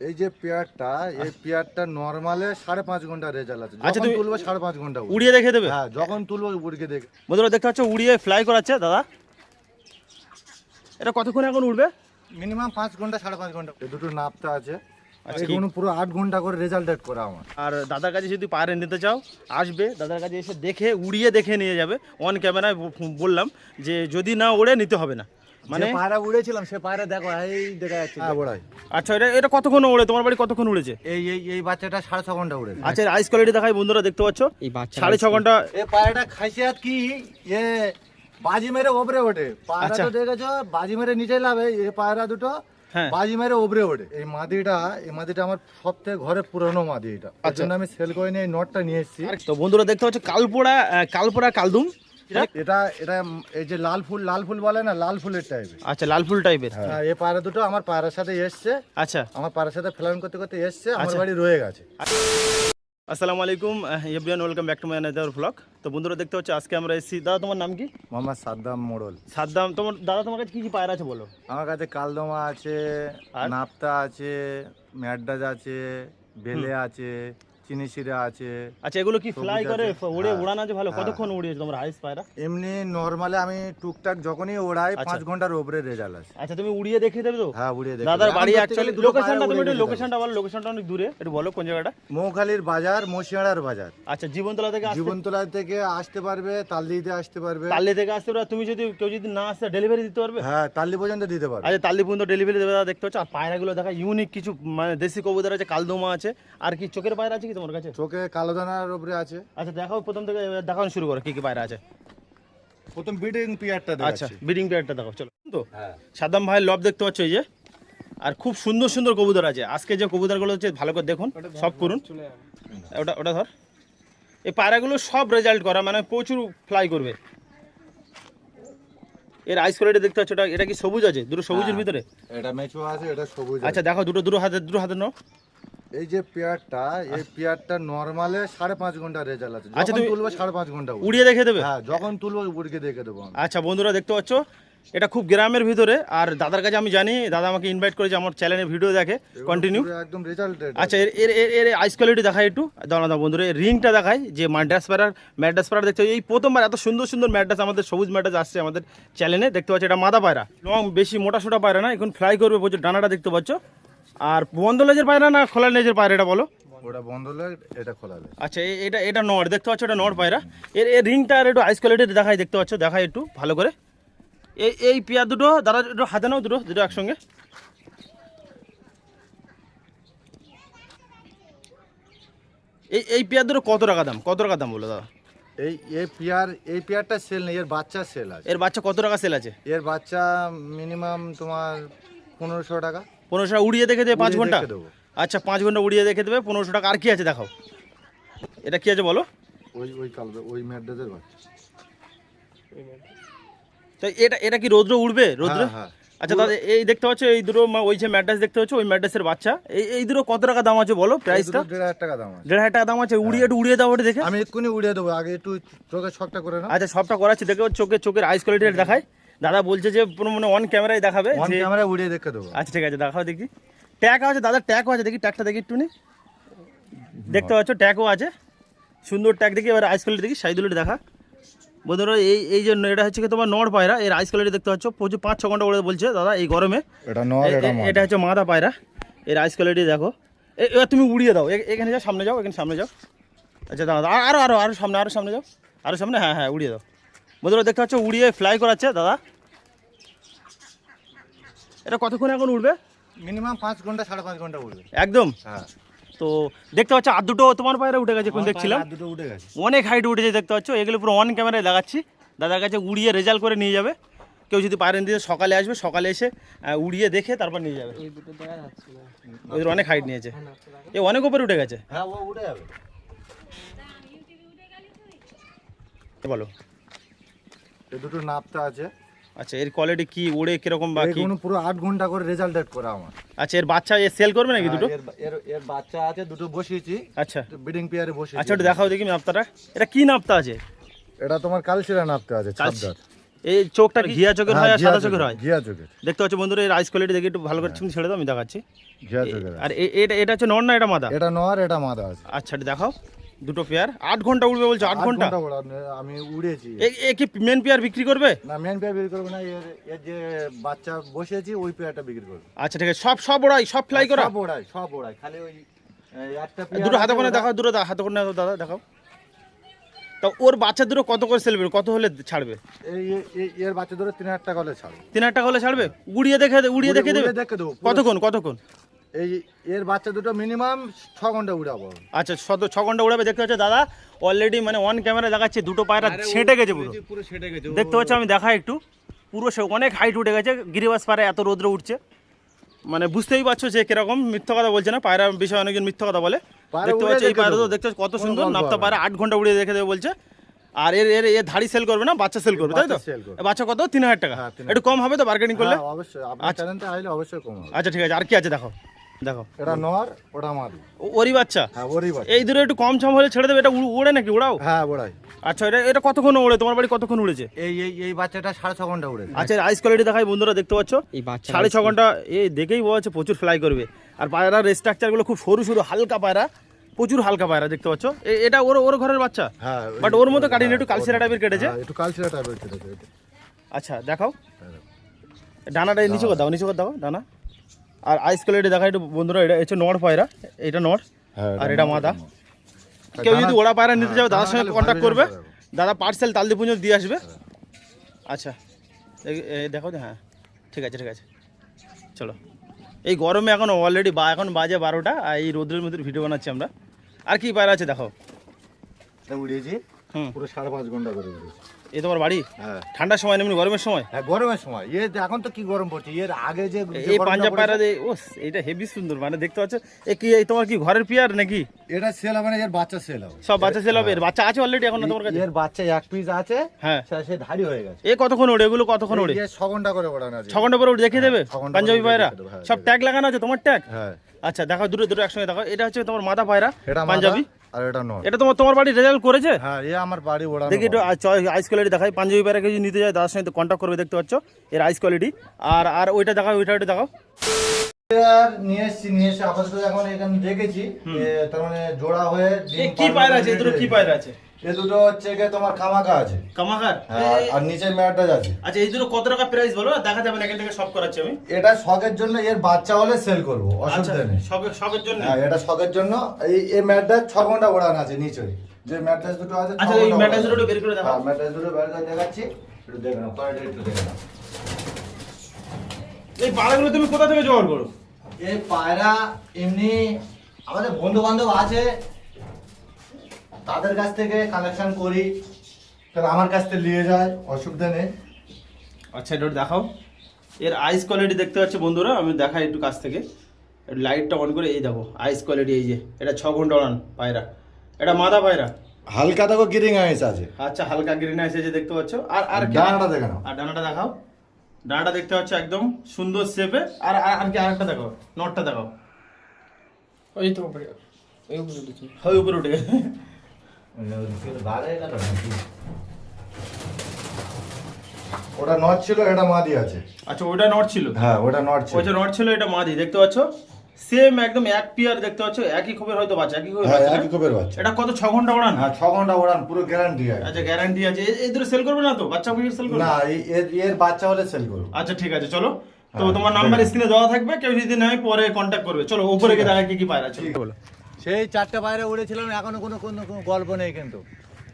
এই যে পেয়ারটা এই পেয়ারটা নর্মালে সাড়ে পাঁচ ঘণ্টা রেজাল্ট আছে। আচ্ছা, তুমি- তুলবো সাড়ে পাঁচ ঘণ্টা উড়িয়ে দেখে দেবে? হ্যাঁ যখন তুলবো উড়কে দেখ বন্ধুরা দেখতে পাচ্ছ উড়িয়ে ফ্লাই করাচ্ছে দাদা। এটা কতক্ষণ এখন উঠবে মিনিমাম পাঁচ ঘণ্টা সাড়ে পাঁচ ঘণ্টা। দুটো নাপতে আছে। আচ্ছা, এগুলো পুরো আট ঘণ্টা করে রেজাল্ট ডেট করা আমার। আর দাদার কাছে যদি পায়রা নিতে চাও আসবে। দাদার কাছে এসে দেখে উড়িয়ে দেখে নিয়ে যাবে। অন ক্যামেরায় বললাম যে যদি না ওড়ে নিতে হবে না। মানে? পায়রা উড়েছিলাম সে পায়রা দেখো এই দেখা যাচ্ছে হ্যাঁ আচ্ছা এটা এটা কতক্ষণ ওড়ে তোমার বাড়ি কতক্ষণ উড়েছে? এই এই এই বাচ্চাটা সাড়ে ছ ঘণ্টা উড়ে আচ্ছা আইস কোয়ালিটি দেখাই বন্ধুরা দেখতে পাচ্ছ? এই বাচ্চা সাড়ে ছ ঘণ্টা এই পায়রাটা খাইছিয়াত কি এ বাজি মেরে ওপরে ওঠে। পায়রা আচ্ছা। তো দেখেছ বাজি মেরে নিচে লাভে এই পায়রা দুটো হ্যাঁ। বাজি মেরে ওপরে ওঠে। এই মাদিটা এই মাদিটা আমার সব থেকে ঘরে পুরনো মাদি এটা। এর আচ্ছা। জন্য আমি সেল করে নিয়ে এই নটটা নিয়ে এসেছি। তো বন্ধুরা দেখতে পাচ্ছ কালপোড়া কালপোড়া কালদুম। এটা? এটা এই যে লাল ফুল লাল ফুল বলে না লাল ফুলের টাইপের আচ্ছা লাল ফুল টাইপের হ্যাঁ এই পায়রা দুটো আমার পায়রার সাথে এসছে। আচ্ছা। আমার পায়রার সাথে ফ্লাইন করতে করতে এসছে আমার আচ্ছা। বাড়ি রয়ে গেছে। আসসালামু আলাইকুম everyone welcome back to my another blog তো বন্ধুরা দেখতে পাচ্ছ আজকে আমরা এসেছি। দাদা তোমার নাম কি? মোহাম্মদ সাদ্দাম মোড়ল। সাদ্দাম তোমার দাদা তোমার কাছে কি কি পায়রা আছে বলো? আমার কাছে কালদমা আছে? নাপ্তা আছে ম্যাডাজ আছে বেলে আছে চিনিশিরা আছে আচ্ছা এগুলো কি ফ্লাই করে? উড়ে হ্যাঁ। উড়ানো আছে ভালো? হ্যাঁ। কতক্ষণ উড়িয়েছে তোমার হাইস পায়রা? এমনি নর্মালে আমি টুকটাক যখনই ওড়াই আচ্ছা। পাঁচ ঘণ্টার উপরে রেজাল্ট আছে আচ্ছা তুমি উড়িয়ে দেখিয়ে দেবে তো? হ্যাঁ উড়িয়ে দেখতে দাদার বাড়ি অ্যাকচুয়ালি লোকেশনটা তুমি একটু লোকেশনটা বলো লোকেশনটা অনেক দূরে একটু বলো কোন জায়গাটা? মৌখালির বাজার মশিয়াড়ার বাজার। আচ্ছা জীবনতলা থেকে আসতে জীবনতলা থেকে আসতে পারবে তালদিতে আসতে পারবে। তাল্লি থেকে আসতে পারো তুমি যদি কেউ যদি না আসতে ডেলিভারি দিতে পারবে? হ্যাঁ তাল্লি পর্যন্ত দিতে পারবে। আচ্ছা তাল্লি পর্যন্ত ডেলিভারি দেবে দেখতে পাচ্ছ? আর পায়রাগুলো দেখা ইউনিক কিছু মানে দেশি কবুতর আছে কালদমা আছে। আর কি চোখের পায়রা আছে কি তোমার কাছে? চোখে কালো দানার উপরে আছে। আচ্ছা দেখাও প্রথম থেকে দেখানো শুরু করো কি কি পায়রা আছে। প্রথম বিডিং পিয়ারটা আচ্ছা ব্রিডিং পেয়ারটা দেখাও চলো। তো হ্যাঁ। সাদ্দাম ভাইয়ের লব দেখতে পাচ্ছ এই যে আর খুব সুন্দর সুন্দর কবুতর আছে। আজকে যে কবুতরগুলো হচ্ছে ভালো করে দেখুন সব করুন। ওটা ওটা ধর। এই পায়রাগুলো সব রেজাল্ট করা মানে প্রচুর ফ্লাই করবে। এর আইস কোয়ালিটি দেখতে পাচ্ছ এটা এটা কি সবুজ আছে? দুটো সবুজের হ্যাঁ। ভিতরে? এটা মেচো আছে এটা সবুজ আচ্ছা দেখো দুটো দুটো হাতে দুটো হাতে নাও। এই যে পেয়ারটা এই পেয়ারটা নর্মালে সাড়ে পাঁচ ঘণ্টা রেজাল্ট আছে। আচ্ছা, তুমি- তুলবো সাড়ে পাঁচ ঘণ্টা উড়িয়ে দেখে দেবে? হ্যাঁ যখন তুলবো উড়কে দেখে দেবো আচ্ছা বন্ধুরা দেখতে পাচ্ছ এটা খুব গ্রামের ভিতরে আর দাদার কাছে আমি জানি দাদা আমাকে ইনভাইট করেছে আমার চ্যানেলে ভিডিও দেখে কন্টিনিউ একদম রেজাল্ট আচ্ছা এর এর এর আইস কোয়ালিটি দেখায় একটু। দাঁড়া দাও বন্ধুরা রিংটা দেখায় যে ম্যাড্রাস পাড়ার ম্যাড্রাস পাড়ার দেখতে এই প্রথমবার এত সুন্দর সুন্দর ম্যাড্রাস আমাদের সবুজ ম্যাড্রাস আসছে আমাদের চ্যানেলে দেখতে পাচ্ছি এটা মাদা পায়রা। লং বেশি মোটা সোটা পায়রা না এখন ফ্লাই করবে প্রচুর ডানাটা দেখতে পাচ্ছ। আর বন্ধ লেজের পায়রা না খোলা লেজের পায়রা এটা বলো? ওটা বন্ধ হলে এটা খোলা হবে আচ্ছা এটা এটা নট দেখতে পাচ্ছ এটা নট পায়রা? এর এর রিংটা আর একটু আইস কোয়ালিটি দেখায় দেখতে পাচ্ছ? দেখায় একটু ভালো করে। এই এই পেয়ার দুটো দাদা একটু হাতে নাও দুটো দুটো একসঙ্গে। এই এই পেয়ার দুটো কত টাকা দাম? কত টাকা দাম বলো দাদা? এই এই পেয়ার এই পেয়ারটা সেল নেই এর বাচ্চা সেল আছে। এর বাচ্চা কত টাকা সেল আছে? এর বাচ্চা মিনিমাম তোমার পনেরোশো টাকা। পনেরোশো টাকা উড়িয়ে দেখে দেবে পাঁচ ঘণ্টা। আচ্ছা পাঁচ ঘণ্টা উড়িয়ে দেখে দেবে পনেরোশো টাকা। আর কি আছে দেখাও? এটা কি আছে বলো? ওই ওই কালো ওই ম্যাড্রাসের বাচ্চা। তো এটা এটা কি রৌদ্র উড়বে? রৌদ্র? হ্যাঁ, হ্যাঁ। আচ্ছা দাদা এই দেখতে পাচ্ছ এই দুটো ওই যে ম্যাড্রাস দেখতে পাচ্ছ ওই ম্যাড্রাসের বাচ্চা। এই এই দুটো কত টাকা দাম আছে বলো প্রাইসটা দেড় হাজার টাকা দাম আছে। দেড় হাজার টাকা দাম আছে উড়িয়ে একটু উড়িয়ে দাও ওটা দেখে। আমি এক্ষুনি উড়িয়ে দেবো আগে একটু চোখে ছকটা করে না আচ্ছা সবটা করাচ্ছি দেখে চোখে চোখের আইস কোয়ালিটি দেখায়। দাদা বলছে যে পুরো মানে অন ক্যামেরায় দেখাবে অন যে ক্যামেরা উড়িয়ে দেখে দেবো। আচ্ছা ঠিক আছে দেখাও দেখি। ট্যাগ আছে দাদা ট্যাগও আছে দেখি ট্যাগটা দেখি একটু দেখতে পাচ্ছ ট্যাগও আছে। সুন্দর ট্যাগ দেখি এবার আইস কোয়ালিটি দেখি সাইদুলিটি দেখা। বন্ধুরা এই এই যে এটা হচ্ছে তোমার নড় পায়রা এর আইস কোয়ালিটি দেখতে পাচ্ছ। প্রচুর পাঁচ ছ ঘণ্টা ওড়ে বলছে দাদা এই গরমে। এটা হচ্ছে মাদা পায়রা এর আইস কোয়ালিটি দেখো। এবার তুমি উড়িয়ে দাও এখানে যাও সামনে যাও এখানে সামনে যাও। আচ্ছা দাদা আর- আরও আরও আরও সামনে আরও সামনে যাও আরও সামনে হ্যাঁ হ্যাঁ উড়িয়ে দাও। বন্ধুরা দেখতে পাচ্ছ উড়িয়ে ফ্লাই করাচ্ছে দাদা। এটা কতক্ষণ এখন উঠবে মিনিমাম পাঁচ ঘণ্টা সাড়ে পাঁচ ঘণ্টা উঠবে একদম? হ্যাঁ। তো দেখতে পাচ্ছ আর দুটো তোমার পায়রা উঠে গেছে কোন দেখছিলাম? দুটো উঠে গেছে। অনেক হাইট উঠেছে দেখতে পাচ্ছ। এগুলো পুরো অন ক্যামেরায় দেখাচ্ছি। দাদার কাছে উড়িয়ে রেজাল্ট করে নিয়ে যাবে। কেউ যদি পারেন দিয়ে সকালে আসবে সকালে এসে উড়িয়ে দেখে তারপর নিয়ে যাবে। ওদের অনেক হাইট নিয়েছে। এ অনেক উপরে উঠে গেছে। হ্যাঁ ও উঠে যাবে। বলো। দুটো নাপতে আছে। আচ্ছা এর কোয়ালিটি কি উড়ে কীরকম বা কি? পুরো আট ঘণ্টা করে রেজাল্ট ডেট করা আমার। আচ্ছা এর বাচ্চা এ সেল করবে নাকি দুটো? এর এর এর বাচ্চা আছে দুটো বসিয়েছি। আচ্ছা। ব্রিডিং পেয়ারে বসিয়েছি। আচ্ছা ওটা দেখাও দেখি নাপ্তাটা। এটা কি নাপ্তা আছে? এটা তোমার কালচিরা নাপতে আছে ছাপদার। এই চোখটা কি? ঘিয়া চোখের হয় আর সাদা চোখের হয়? ঘিয়া চোখের। দেখতে পাচ্ছ বন্ধুরা এই রাইস কোয়ালিটি দেখে একটু ভালো করে তুমি ছেড়ে দাও আমি দেখাচ্ছি। ঘিয়া চোখের আর এটা এটা হচ্ছে নর না এটা মাদা? এটা নর এটা মাদা আছে। আচ্ছা এটা দেখাও। দুটো পেয়ার? আট ঘণ্টা উড়বে বলছো আট ঘণ্টা? আমি উড়েছি। এ- কি মেন পেয়ার বিক্রি করবে? না মেন পেয়ার বিক্রি করব না এর এর যে বাচ্চা বসেছি ওই পেয়ারটা বিক্রি করব। আচ্ছা ঠিক আছে সব সব ওড়াই সব ফ্লাই করা? সব ওড়াই সব ওড়াই। খালি ওই একটা পেয়ার দুটো হাতে কোণে দেখাও দুটো হাতে কোণে দাদা দেখাও। তা ওর বাচ্চা দুটো কত করে সেলবে কত হলে ছাড়বে? এই এই- এই- এর বাচ্চা ধরে তিন হাজার টাকা হলে ছাড়ো তিন হাজার টাকা হলে ছাড়বে? উড়িয়ে দেখে উড়িয়ে দেখে দেবে? দেখে দেবো পুরো- কতক্ষণ কতক্ষণ? এই এর বাচ্চা দুটো মিনিমাম ছ ঘণ্টা উড়াবো। আচ্ছা শত ছ ঘণ্টা উড়াবে দেখতে পাচ্ছ দাদা? অলরেডি মানে অন ক্যামেরা দেখাচ্ছে দুটো পায়রা ছেঁটে গেছে পুরো পুরো। সেটে গেছে দেখতে পাচ্ছ আমি দেখাই একটু। পুরো সে অনেক হাইট উঠে গেছে গিরিবাস পায়রা এত রোদ্রে উঠছে। মানে বুঝতেই পারছ যে কীরকম মিথ্যা কথা বলছে না পায়রা বিষয়ে অনেকজন মিথ্যা কথা বলে। দেখতে পাচ্ছ এই পায়রা তো দেখতে পাচ্ছ কত সুন্দর নাপ্তা পায়রা আট ঘণ্টা উড়িয়ে দেখে দেবে বলছে। আর এর এর এর ধাড়ি সেল করবে না বাচ্চা সেল করবে তাই তো? বাচ্চা কত? তিন হাজার টাকা। হ্যাঁ, একটু কম হবে তো বার্গেনিং করলে? হ্যাঁ, অবশ্যই। আপনার চ্যানেলটা আসলে অবশ্যই কম হবে। আচ্ছা ঠিক আছে আর কি আছে দেখো? দেখো। এটা নর ওটা মাদি ওরই বাচ্চা? হ্যাঁ ওরই বাচ্চা। এই দূরে একটু কম সম হলে ছেড়ে দেবে এটা উড়ে নাকি? উড়াও হ্যাঁ ওড়াই। আচ্ছা এটা এটা কতক্ষণ ওড়ে? তোমার বাড়ি কতক্ষণ উড়েছে? এই এই এই বাচ্চাটা সাড়ে ছ ঘণ্টা উড়েছে। আচ্ছা আইস কোয়ালিটি দেখাই বন্ধুরা দেখতে পাচ্ছ? এই বাচ্চা সাড়ে ছ ঘণ্টা এই দেখেই বোঝা যাচ্ছে প্রচুর ফ্লাই করবে। আর পায়রার স্ট্রাকচারগুলো খুব সরু সরু হালকা পায়রা প্রচুর হালকা পায়রা দেখতে পাচ্ছ? এটা ওর ওর ঘরের বাচ্চা? হ্যাঁ বাট ওর মতো কাটিনি একটু কালসিরা টাইপের কেটেছে। হ্যাঁ, একটু টাইপের কেটেছে আচ্ছা দেখাও। ডানাটা নিচে করে দাও নিচে করে দাও ডানা। আর আইস কোয়ালিটি দেখা একটু বন্ধুরা এটা হচ্ছে নড় পায়রা এটা নড় হ্যাঁ, আর এটা মাদা। কেউ যদি ওড়া পায়রা নিতে যাবে দাদার সঙ্গে কন্ট্যাক্ট করবে। দাদা পার্সেল তালদি পুজো দিয়ে আসবে। আচ্ছা এই- এই দেখো তো, হ্যাঁ ঠিক আছে ঠিক আছে। চলো। এই গরমে এখন অলরেডি বা এখন বাজে বারোটা আর এই রোদ্রের মধ্যে ভিডিও বানাচ্ছি আমরা। আর কি পায়রা আছে দেখো। এটা উড়িয়েছি হুম। পুরো সাড়ে পাঁচ ঘণ্টা করে উড়িয়েছি। এই তোমার বাড়ি? হ্যাঁ। ঠান্ডার সময় এমনি গরমের সময়? হ্যাঁ গরমের সময়। এ এখন তো কি গরম পড়ছে? এর আগে যে যে এই পাঞ্জাব পায়রা দিয়ে ও এটা হেভি সুন্দর মানে দেখতে পাচ্ছ? এ কি এই তোমার কি ঘরের পিয়ার নাকি? এটা সেল হবে এর বাচ্চা সেল হবে। সব বাচ্চা ছেলে হবে এর বাচ্চা আছে অলরেডি এখন তোমার কাছে? এর বাচ্চা এক পিস আছে হ্যাঁ। সে- ধারি হয়ে গেছে। এ কতক্ষণ ওড়ে? এগুলো কতক্ষণ ওড়ে? যে ছ ঘণ্টা করে ওড়ানো আছে। ছ ঘণ্টা পরে ওটা দেখিয়ে দেবে? পাঞ্জাবি পায়রা? হ্যাঁ, সব ট্যাগ লাগানো আছে তোমার ট্যাগ হ্যাঁ। আচ্ছা দেখো দুটো দুটো একসঙ্গে দেখো এটা হচ্ছে তোমার মাথা পায়রা পাঞ্জাবি। আর এটা নয় এটা তোমার তোমার বাড়ি রেজাল্ট করেছে? হ্যাঁ এ আমার বাড়ি ওড়ানো দেখি একটু আইস কোয়ালিটি দেখাই। পাঞ্জাবি প্যারা কিছু নিতে যায় তার সঙ্গে কন্ট্যাক্ট করবে দেখতে পাচ্ছ। এর আইস কোয়ালিটি আর আর ওইটা দেখাও ওইটা ওইটা দেখাও। নিয়ে এসছি নিয়ে এসে আপাতত এখন এখানে রেখেছি। তার মানে জোড়া হয়ে কি পায়রা আছে? দুটো কি পায়রা আছে? দুটো হচ্ছে গিয়ে তোমার আছে। কামাকার? হ্যাঁ, আর- নিচে আছে আচ্ছা এই দুটো কত টাকা প্রাইস বলো? দেখা যাবে এখান থেকে সব করাচ্ছি আমি। এটা শখের জন্য এর বাচ্চা হলে সেল করব আচ্ছা অসুবিধা নেই। সবের সবের জন্য? হ্যাঁ এটা শখের জন্য। এই ছ ঘণ্টা ওড়ানো আছে নিচে। যে ম্যাট্রেস দুটো আছে আচ্ছা, এই দুটো বের করে দেখাও। হ্যাঁ দুটো বের করে দেখাচ্ছি। একটু দেখে নাও কোয়ালিটি একটু দেখে নাও। এই পায়রাগুলো তুমি কোথা থেকে জোগাড় করো? এই পায়রা এমনি আমাদের বন্ধু বান্ধব আছে তাদের কাছ থেকে কালেকশন করি তাহলে আমার কাছ থেকে নিয়ে যায় অসুবিধা নেই। আচ্ছা এটা দেখাও। এর আইস কোয়ালিটি দেখতে পাচ্ছ বন্ধুরা আমি দেখাই একটু কাছ থেকে। একটু লাইটটা অন করে এই দেখো আইস কোয়ালিটি এই যে এটা ছ ঘণ্টা ওড়ান পায়রা। এটা মাদা পায়রা। হালকা দেখো গিরিং আইস আছে। আচ্ছা হালকা গ্রিন এসেছে দেখতে পাচ্ছ। আর আর ডানাটা দেখে নাও আর ডানাটা দেখাও। ডানাটা দেখতে পাচ্ছ একদম সুন্দর শেপে আর আর আর কি আরেকটা দেখো নটটা দেখো। ওই তো উপরে ওই উপরে দেখি হয় উপরে উঠে গেছে। ওটা নট ছিল এটা মাদি আছে। আচ্ছা ওটা নট ছিল? হ্যাঁ ওটা নট ছিল। ওটা নট ছিল এটা মাদি দেখতে পাচ্ছ? সেম একদম এক পিয়ার দেখতে পাচ্ছ একই খবর হয়তো বাচ্চা একই খবর হ্যাঁ একই কোপের বাচ্চা। এটা কত ছ ঘণ্টা ওড়ান? হ্যাঁ ছ ঘণ্টা ওড়ান পুরো গ্যারান্টি আছে। আচ্ছা গ্যারান্টি আছে। এ- এই দুটো সেল করবে না তো? বাচ্চা বুঝে সেল করবে? না এর এর বাচ্চা হলে সেল করব। আচ্ছা ঠিক আছে চলো। তো হ্যাঁ, তোমার নাম্বার। স্ক্রিনে দেওয়া থাকবে কেউ যদি নেয় পরে কন্ট্যাক্ট করবে। চলো উপরে গিয়ে দেখা কি কি পায়রা আছে? বলো। সেই চারটে বাইরে উড়েছিলাম এখনও কোনো কোনো কোনো গল্প নেই কিন্তু।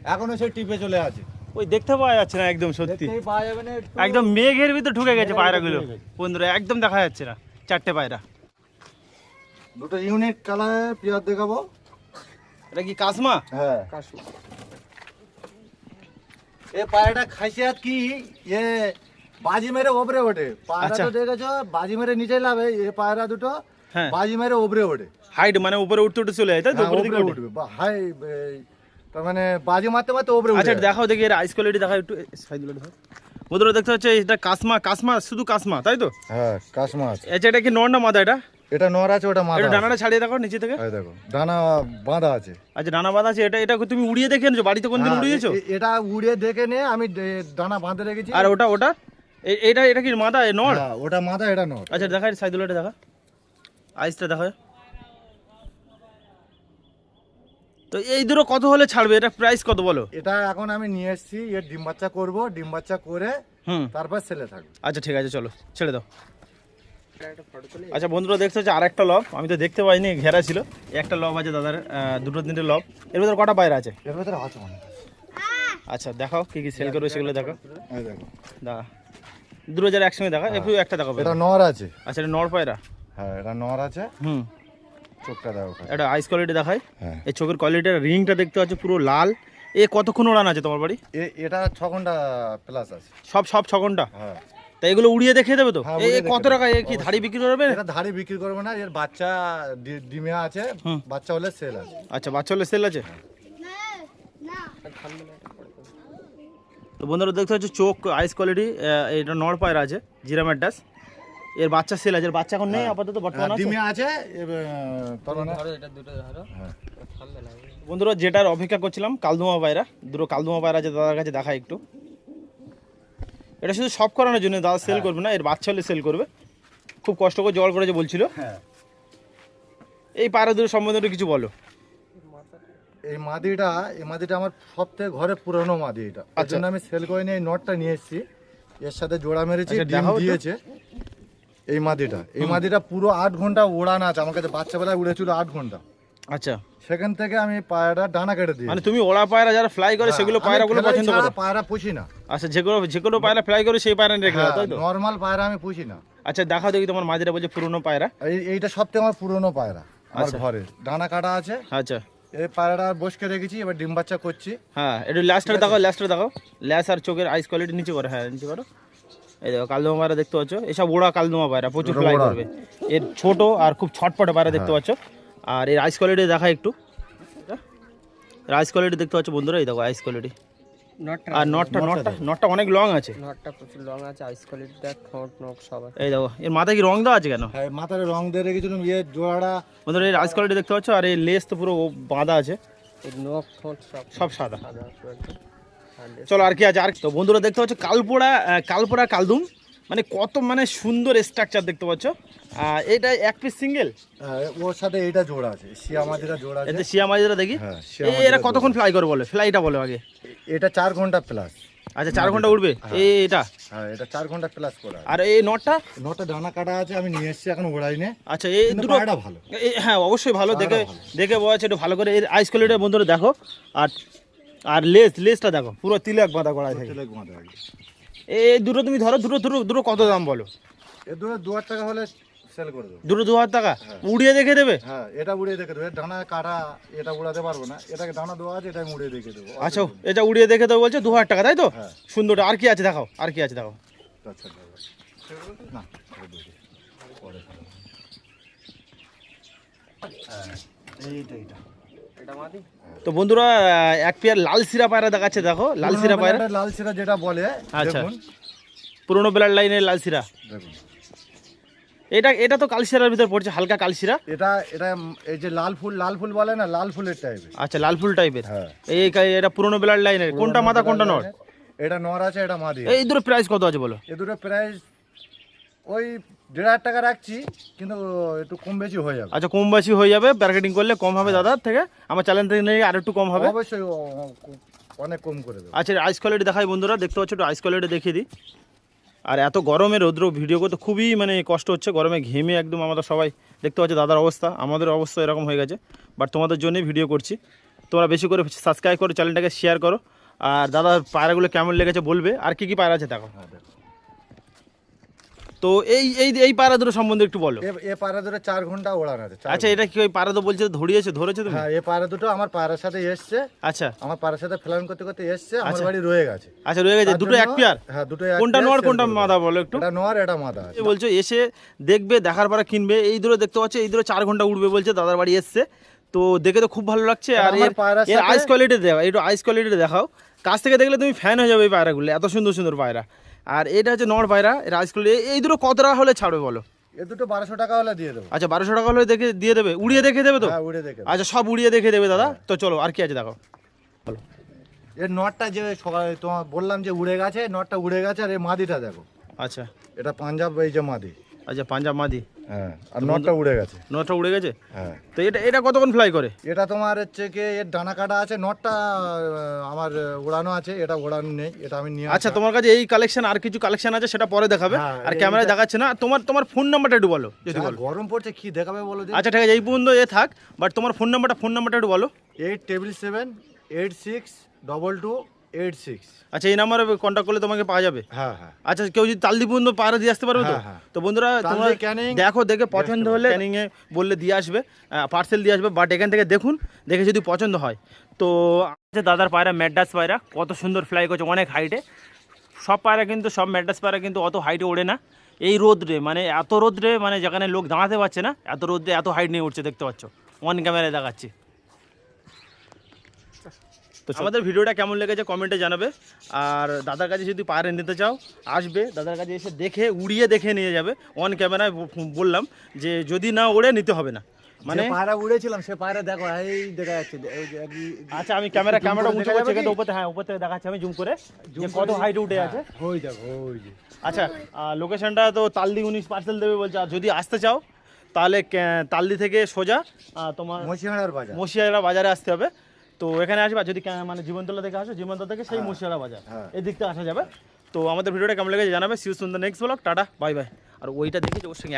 এখনও সেই টিপে চলে আছে। ওই দেখতে পাওয়া যাচ্ছে না একদম সত্যি। পাওয়া যাবে না একদম মেঘের ভিতরে ঢুকে গেছে পায়রাগুলো। বন্ধুরা একদম দেখা যাচ্ছে না চারটে পায়রা। দুটো ইউনিক কালারের পেয়ার দেখাবো। এটা কি কাসমা? হ্যাঁ। এ পায়রাটা খাসিয়াত কি? এ বাজি মেরে ওপরে ওঠে। পায়রা আচ্ছা। তো দেখেছ? বাজি মেরে নিচে লাভে এ পায়রা দুটো হ্যাঁ। বাজি মেরে ওপরে ওঠে। হাইট মানে উপরে উঠতে উঠতে চলে যায় তাই তো? হ্যাঁ, উপরের দিকে উঠবে। বা হাই তার মানে বাজি মারতে মারতে ওপরে আচ্ছা দেখাও দেখি এর আইস কোয়ালিটি দেখাও একটু। সাইড দেখো বন্ধুরা দেখতে হচ্ছে এটা কাসমা কাসমা শুধু কাসমা তাই তো? হ্যাঁ কাসমা আছে। আচ্ছা এটা কি নর না মাদা এটা? এটা নর আছে ওটা এটা ডানাটা ছাড়িয়ে দেখো নিচে থেকে। এই দেখো ডানা বাঁধা আছে। আচ্ছা ডানা বাঁধা আছে এটা এটা তুমি উড়িয়ে দেখে এনেছো? বাড়িতে কোনদিন হ্যাঁ, উড়িয়েছো? এটা উড়িয়ে দেখে নিয়ে আমি ডানা বাঁধে রেখেছি। আর ওটা ওটা? এটা এটা কি মাদা? নড় হ্যাঁ, ওটা মাদা এটা নর। আচ্ছা দেখা সাইদুলাটা দেখা। আইসটা দেখা। তো এই দুটো কত হলে ছাড়বে? এটা প্রাইস কত বলো? এটা এখন আমি নিয়ে এসেছি এর ডিম বাচ্চা করব ডিম বাচ্চা করে হুম। তারপর ছেলে থাকবে। আচ্ছা ঠিক আছে চলো ছেড়ে দাও। আচ্ছা বন্ধুরা দেখতে হচ্ছে আর একটা লব। আমি তো দেখতে পাইনি ঘেরা ছিল। একটা লব আছে দাদার দুটো তিনটে লব। এর ভিতরে কটা পায়রা আছে? এর ভেতরে আছে আচ্ছা দেখাও কি কি সেল করবে সেগুলো দেখো দেখো। দেখা দুটো যারা একসঙ্গে দেখা একটু একটা দেখাবো এটা নর আছে। আচ্ছা এটা নর পায়রা? হ্যাঁ এটা নর আছে। হুম। চোখটা দেখো এটা আইস কোয়ালিটি দেখায় হ্যাঁ। এই চোখের কোয়ালিটির রিংটা দেখতে পাচ্ছ পুরো লাল। এ কতক্ষণ ওড়ান আছে তোমার বাড়ি? এটা ছ ঘণ্টা প্লাস আছে। সব সব ছ ঘণ্টা? হ্যাঁ। তা এগুলো উড়িয়ে দেখিয়ে দেবে তো? হ্যাঁ, উড়িয়ে কত দেখিয়ে টাকা এ কি ধাড়ি বিক্রি করবে? এটা ধারে বিক্রি করব না এর বাচ্চা ডি- ডিমে আছে হুম। বাচ্চা হলে সেল আছে। আচ্ছা বাচ্চা হলে সেল আছে? তো বন্ধুরা দেখতে হচ্ছে চোখ আইস কোয়ালিটি এটা নড় পায়রা আছে জিরা ম্যাডাস এর বাচ্চা সেল আছে এর বাচ্চা এখন নেই আপাতত বর্তমান হ্যাঁ, আছে। ডিমে আছে হ্যাঁ। বন্ধুরা যেটার অপেক্ষা করছিলাম কালদুমা পায়রা। দুটো কালদুমা পায়রা আছে দাদার কাছে দেখা একটু। এটা শুধু সব করানোর জন্য দাদা সেল করবে না এর বাচ্চা হলে সেল করবে। খুব কষ্ট করে জল করেছে বলছিল। হ্যাঁ। এই পায়রা দুটো সম্বন্ধে কিছু বলো। এই মাদিটা এই মাদিটা আমার সব থেকে ঘরে পুরনো মাদি এটা। তার আচ্ছা। জন্য আমি সেল করে নিয়ে এই নটটা নিয়ে এসেছি। এর সাথে জোড়া মেরেছি আচ্ছা, ডিম দিয়েছে। এই মাদিটা এই মাদিটা পুরো আট ঘণ্টা ওড়ান আছে। আমার কাছে বাচ্চাবেলায় উড়েছিল আট ঘণ্টা। আচ্ছা। সেখান থেকে আমি পায়রা ডানা কেটে দিই মানে তুমি ওড়া পায়রা যারা ফ্লাই করে সেগুলো পায়রাগুলো পছন্দ করো। পায়রা পুষি না। আচ্ছা যেগুলো যেগুলো পায়রা ফ্লাই করে সেই পায়রা রেখে দাও তাই তো? নর্মাল পায়রা আমি পুষি না। আচ্ছা দেখাও দেখি তোমার মাঝিরা বলছে পুরনো পায়রা। এই এইটা সব থেকে আমার পুরনো পায়রা আমার আচ্ছা। ঘরে। ডানা কাটা আছে। আচ্ছা। এই পায়রাটা বসকে রেখেছি এবার ডিম বাচ্চা করছি। হ্যাঁ একটু ল্যাসটা দেখাও ল্যাসটা দেখাও। ল্যাস আর চোখের আইস কোয়ালিটি নিচে করো হ্যাঁ নিচে করো। এই দেখো কালদমা পায়রা দেখতে পাচ্ছ। এসব ওড়া কালদমা পায়রা প্রচুর ফ্লাই করবে। এর ছোট আর খুব ছটপটে পায়রা দেখতে পাচ্ছ। আর এর আইস কোয়ালিটি দেখা একটু। এর আইস কোয়ালিটি দেখতে পাচ্ছ বন্ধুরা এই দেখো আইস কোয়ালিটি নটটা আর নটটা নটটা নটটা অনেক লং আছে। নটটা প্রচুর লং আছে আইস কোয়ালিটি দেখ ঠোঁট নোক সব এই দেখো এর মাথায় কি রং দেওয়া আছে কেন? হ্যাঁ মাথায় রং দিয়ে রেখেছিলাম ইয়ে জোড়াটা। বন্ধুরা এর আইস কোয়ালিটি দেখতে পাচ্ছ আর এই লেস তো পুরো বাঁধা আছে। এই নোক ঠোঁট সব সব সাদা। চলো আর কি আছে? আর তো বন্ধুরা দেখতে পাচ্ছ কালপোড়া কালপোড়া কালদুম। মানে কত মানে সুন্দর স্ট্রাকচার দেখতে পাচ্ছ। এটা এক পিস সিঙ্গেল হ্যাঁ, ওর সাথে এটা জোড়া আছে শিয়া মাদিরা জোড়া আছে। শিয়া মাঝিরা দেখি? হ্যাঁ, এরা কতক্ষণ ফ্লাই করে বলে? ফ্লাইটা বলে আগে। এটা চার ঘণ্টা প্লাস আচ্ছা চার ঘণ্টা উঠবে এই এটা? হ্যাঁ এটা চার ঘণ্টা প্লাস করা আর এই নটটা নটা ডানা কাটা আছে আমি নিয়ে এসেছি এখন ওড়াইনে। আচ্ছা এই দুটো ভালো। হ্যাঁ অবশ্যই ভালো। দেখে দেখে আছে একটু ভালো করে। এর আইস কোয়ালিটি বন্ধুরা দেখো। আর আর লেস লেসটা দেখো। পুরো তিলেক বাঁধা গড়ায় থাকে তেলে ঘুমাতে এই দুটো তুমি ধরো দুটো দুটো দুটো কত দাম বলো? এ দু দু হাজার টাকা হলে সেল করে দেবো। দুটো দু হাজার টাকা? উড়িয়ে দেখে দেবে? হ্যাঁ এটা উড়িয়ে দেখে দেবো। এর ডানা কাটা এটা উড়াতে পারব না। এটাকে ডানা দেওয়া আছে এটা আমি উড়িয়ে দেখে দেবো। আচ্ছা এটা উড়িয়ে দেখে দেবো বলছে দু হাজার টাকা তাই তো? হ্যাঁ। সুন্দর আর কি আছে দেখাও আর কি আছে দেখাও। আচ্ছা না হ্যাঁ, এইটা এইটা। এটা মাদি? তো বন্ধুরা এক পেয়ার লাল সিরা পায়রা দেখাচ্ছে দেখো লাল সিরা পায়রা। লাল সিরা যেটা বলে আচ্ছা। পুরোনো বেলার লাইনের লাল সিরা। এটা এটা তো কালশিরার ভিতরে পড়ছে হালকা কালশিরা এটা এটা এই যে লাল ফুল লাল ফুল বলে না লাল ফুলের টাইপের আচ্ছা লাল ফুল টাইপের হ্যাঁ। এই এটা পুরোনো বেলার লাইনের। কোনটা মাথা কোনটা নট? এটা নর আছে এটা মাদি এই দুটো প্রাইস কত আছে বলো? এই দুটো প্রাইস ওই দেড় হাজার টাকা রাখছি কিন্তু একটু কম বেশি হয়ে যাবে। আচ্ছা কম বেশি হয়ে যাবে মার্কেটিং করলে কম হবে দাদার থেকে। আমার চ্যানেল থেকে নিয়ে আর একটু কম হবে। অবশ্যই অনেক কম করে দেবো। আচ্ছা আইস কোয়ালিটি দেখাই বন্ধুরা দেখতে পাচ্ছ একটু আইস কোয়ালিটি দেখিয়ে দিই। আর এত গরমে রৌদ্র ভিডিও করতে খুবই মানে কষ্ট হচ্ছে। গরমে ঘেমে একদম আমাদের সবাই দেখতে পাচ্ছ দাদার অবস্থা। আমাদের অবস্থা এরকম হয়ে গেছে। বাট তোমাদের জন্যই ভিডিও করছি। তোমরা বেশি করে সাবস্ক্রাইব করো চ্যানেলটাকে শেয়ার করো। আর দাদার পায়রাগুলো কেমন লেগেছে বলবে? আর কি কি পায়রা আছে দেখো। হ্যাঁ দেখো। তো এই এই এই পায়রা দুটো সম্বন্ধে একটু বলো। এ- দুটো চার ঘণ্টা ওড়ানো আছে আচ্ছা এটা কি ওই পায়রা তো বলছে ধরিয়েছে ধরেছে তুমি? হ্যাঁ এ পায়রা দুটো আমার পায়রার সাথে এসছে। আচ্ছা। আমার পায়রার সাথে ফ্লাইন করতে করতে এসছে আমার আচ্ছা। বাড়ি রয়ে গেছে। আচ্ছা রয়ে গেছে। দুটো এক পেয়ার হ্যাঁ দুটো এক কোনটা নোয়ার কোনটা মাদা বলো একটু। এটা নোয়ার এটা মাদা আছে। বলছো এসে দেখবে দেখার পরে কিনবে। এই দূরে দেখতে পাচ্ছ এই দূরে চার ঘণ্টা উঠবে বলছে দাদার বাড়ি এসছে। তো দেখে তো খুব ভালো লাগছে। আর আমার এর আইস কোয়ালিটি দেখাও একটু আইস কোয়ালিটি দেখাও। কাছ থেকে দেখলে তুমি ফ্যান হয়ে যাবে এই পায়রাগুলো। এত সুন্দর সুন্দর পায়রা। আর এটা হচ্ছে নর ভাইরা এর আইসক্রিম এই দুটো কত টাকা হলে ছাড়বে বলো? এ দুটো বারোশো টাকা হলে দিয়ে দেবো। আচ্ছা বারোশো টাকা হলে দেখে দিয়ে দেবে উড়িয়ে দেখে দেবে তো? উড়িয়ে দেখে আচ্ছা সব উড়িয়ে দেখে দেবে দাদা। তো চলো আর কি আছে দেখো। বলো। এর নটটা যে সকালে তোমার বললাম যে উড়ে গেছে নটটা উড়ে গেছে আর এই মাদিটা দেখো। আচ্ছা। এটা পাঞ্জাব এই যে মাদি। আচ্ছা পাঞ্জাব মাদি। হ্যাঁ আর নটটা উড়ে গেছে। নটা উড়ে গেছে? হ্যাঁ। তো এটা এটা কতক্ষণ ফ্লাই করে? এটা তোমার হচ্ছে কি এর ডানা কাটা আছে নটটা আমার উড়ানো আছে এটা উড়ানো নেই এটা আমি নিয়ে আচ্ছা তোমার কাছে এই কালেকশন আর কিছু কালেকশন আছে সেটা পরে দেখাবে। হ্যাঁ, আর ক্যামেরায় দেখাচ্ছে না। তোমার তোমার ফোন নাম্বারটা একটু বলো যদি বলো। গরম পড়ছে কি দেখাবে বলো আচ্ছা ঠিক আছে এই পর্যন্ত এ থাক বাট তোমার ফোন নাম্বারটা ফোন নাম্বারটা একটু বলো। Eight table seven eight six double two eight six আচ্ছা এই নাম্বারে কন্ট্যাক্ট করলে তোমাকে পাওয়া যাবে? হ্যাঁ হ্যাঁ। আচ্ছা কেউ যদি তালদি পর্যন্ত পাহাড়ে দিয়ে আসতে পারবে তো? হ্যাঁ। তো বন্ধুরা তোমরা দেখো দেখে পছন্দ হলে ক্যানিং এ। বললে দিয়ে আসবে পার্সেল দিয়ে আসবে বাট এখান থেকে দেখুন দেখে যদি পছন্দ হয়। তো আচ্ছা দাদার পায়রা ম্যাডাস পায়রা কত সুন্দর ফ্লাই করছে অনেক হাইটে সব পায়রা কিন্তু সব ম্যাডাস পায়রা কিন্তু অত হাইটে ওড়ে না। এই রোদ্রে মানে এত রোদ্রে মানে যেখানে লোক দাঁড়াতে পারছে না এত রোদ্রে এত হাইট নিয়ে উঠছে দেখতে পাচ্ছ। অন ক্যামেরায় দেখাচ্ছি। তো আমাদের ভিডিওটা কেমন লেগেছে কমেন্টে জানাবে। আর দাদার কাছে যদি পায়রা নিতে চাও আসবে। দাদার কাছে এসে দেখে উড়িয়ে দেখে নিয়ে যাবে। অন ক্যামেরায় বললাম যে যদি না ওড়ে নিতে হবে না। মানে পায়রা উড়েছিলাম সে পায়রা দেখো এই দেখা যাচ্ছে আচ্ছা আমি ক্যামেরা ক্যামেরা উঁচু দেখা করছি কিন্তু উপরে হ্যাঁ উপর থেকে দেখাচ্ছি আমি জুম করে। যে কত হাইট উঠে আছে। হ্যাঁ, ওই দেখো ওই যে। আচ্ছা লোকেশনটা তো তালদি উনিশ পার্সেল দেবে বলছে। আর যদি আসতে চাও তাহলে তালদি থেকে সোজা তোমার মসিহাড়ার বাজার। মসিয়ারা বাজারে আসতে হবে। তো এখানে আসবে যদি মানে জীবনতলা থেকে আসো জীবনতলা থেকে সেই মুর্শিদাবাদ বাজার। এদিকটা এই দিক আসা যাবে। তো আমাদের ভিডিওটা কেমন লেগেছে জানাবে। সিউ সুন্দর next blog tata bye bye আর ওইটা দেখে যে ওর সঙ্গে